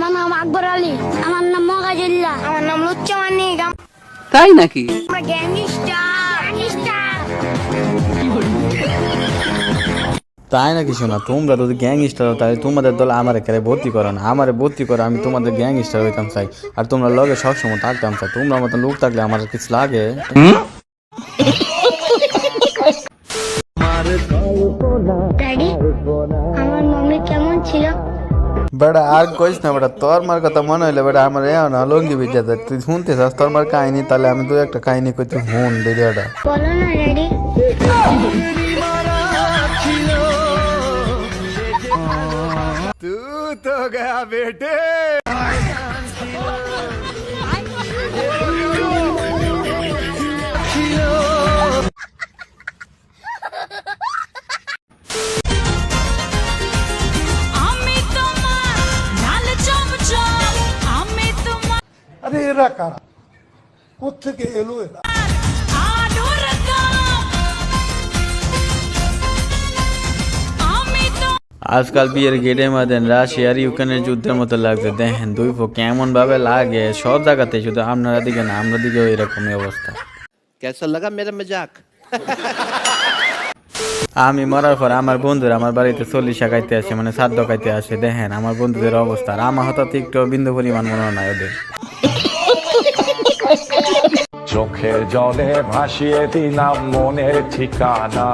আমার নাম আকবর আলী। আমার নাম মগাজুল্লাহ আমার নাম লুচ্চামানি তাই নাকি? আমরা গ্যাংস্টার। গ্যাংস্টার। তাই নাকি শোনা তোমরা যদি গ্যাং স্টার তাহলে তোমাদের দল আমার এখানে ভর্তি করো না। আমারে ভর্তি করো আমি তোমাদের গ্যাং স্টার হইতাম চাই। আর তোমরা লগে সবসময় থাকতাম চাই। তোমরা মতো লোক থাকলে আমার কিছু লাগে? বেটা আর কইস না বেড়া তোর মার কথা মনে হইলে বেড়া আমার এ না লঙ্গি বিজা দেয় তুই শুনতে চাস তোর মার কাহিনী? তাহলে আমি দু একটা কাহিনী কইতে হুন ভিডিওটা। বলো না ড্যাডি আমি আরে এরা কারা? কোথেকে এলো এরা? আজকাল বিয়ের গেটে মধ্যে রাশিয়া আর ইউক্রেনের যুদ্ধের মতো লাগছে। দেখেন দুই পক্ষ কেমন ভাবে লাগে সব জায়গাতে শুধু আপনারা দিকে না আমরা দিকেও এরকমই অবস্থা। কেসা লাগা মেরা মজাক। আমি মরার পর আমার বন্ধুরা আমার বাড়িতে চল্লিশ খাইতে আসে মানে সাত খাইতে আসে। দেখেন আমার বন্ধুদের অবস্থা। আর আমার হঠাৎ একটু বিন্দু পরিমাণ মনে নাই ওদের। চোখের জলে ভাসিয়ে দিলাম মনের ঠিকানা।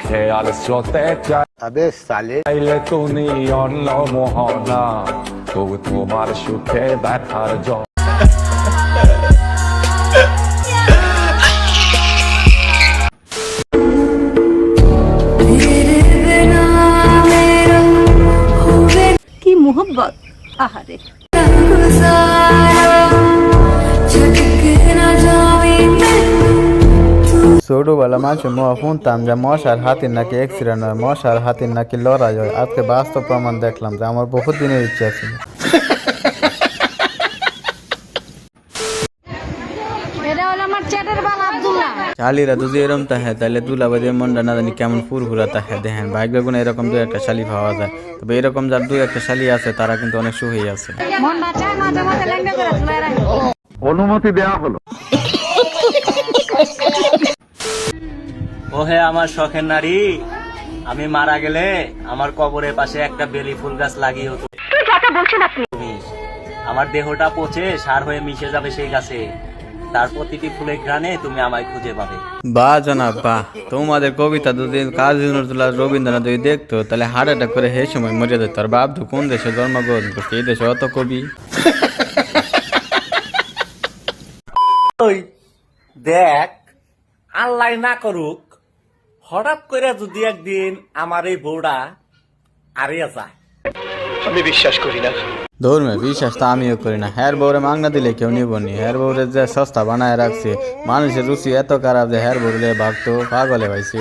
খেয়াল স্রোতে তবে চাইলে তুমি অন্য মোহনা। তবু তোমার সুখে ব্যথার জল কি আহারে। ছোটবেলা মানুষ মহা শুনতাম যে মশার হাতির নাকি অ্যাক্সিডেন্ট হয় মশার হাতির নাকি লড়াই হয় আজকে বাস্তব প্রমাণ দেখলাম যে আমার বহুত দিনের ইচ্ছা ছিল হলো শালিরা যদি এরকম তাহে তাহলে দুলাবাদের মনটা না জানি কেমন ফুরফুরা তাহে দেখেন ভাগ্য গুণে এরকম দু একটা শালি পাওয়া যায় তবে এরকম যার দু একটা শালি আছে তারা কিন্তু অনেক সুখী আছে মনটা চায় মাঝে রাখে ওহে আমার শখের নারী আমি মারা গেলে আমার কবরের পাশে একটা বেলি ফুল গাছ লাগিয়ে হতো আমার দেহটা পচে সার হয়ে মিশে যাবে সেই গাছে। তার প্রতিটি ফুলের ঘ্রাণে তুমি আমায় খুঁজে পাবে। বা জনাব বাহ তোমাদের কবিতা যদি কাজী নজরুল রবীন্দ্রনাথ যদি দেখতো তাহলে হার্ট অ্যাটাক করে সেই সময় মরে যেত। আর বাবদু কোন দেশে জন্মগ্রহণ করছে এই দেশে অত কবি? দেখ আল্লাহ না করুক হঠাৎ করে যদি একদিন আমার এই বউটা আরিয়া যায়। আমি বিশ্বাস করি না। ধর্মে বিশ্বাস তো আমিও করি না। হ্যার বউরে মাংনা দিলে কেউ নিব নি। হ্যার বউরে যে সস্তা বানায় রাখছে মানুষের রুচি এত খারাপ যে হ্যার বউরে ভাগতো পাগলে পাইছে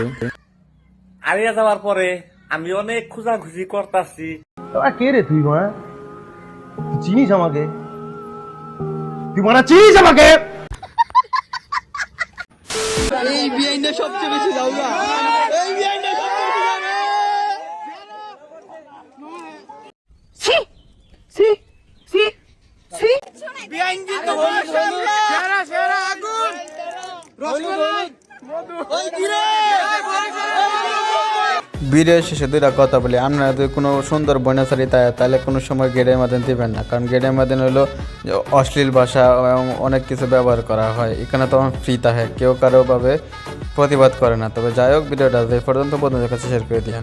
আরিয়া যাওয়ার পরে আমি অনেক খুঁজাখুঁজি করতাছি। তোরা কে রে তুই মা চিনিস আমাকে? তুই মারা চিনিস আমাকে? এই বিআইনে সবচেয়ে বেশি যাওগা এই বিআইনে সবচেয়ে বেশি যাবে সি সি সি সি বিআইন কিন্তু মাশাআল্লাহ আগুন। রসমালাই। মধু ওই গিরে ভিডিও শেষে দুইটা কথা বলি। আপনারা যদি কোনো সুন্দর বন্যাচারী তাই তাহলে কোনো সময় গেটের মাধ্যমে দেবেন না। কারণ গেটের মাধ্যমে হলো অশ্লীল ভাষা এবং অনেক কিছু ব্যবহার করা হয়। এখানে তো আমার ফ্রি থাকে কেউ কারোভাবে প্রতিবাদ করে না। তবে যাই হোক, ভিডিওটা যে পর্যন্ত বন্ধুদের কাছে শেয়ার করে দিন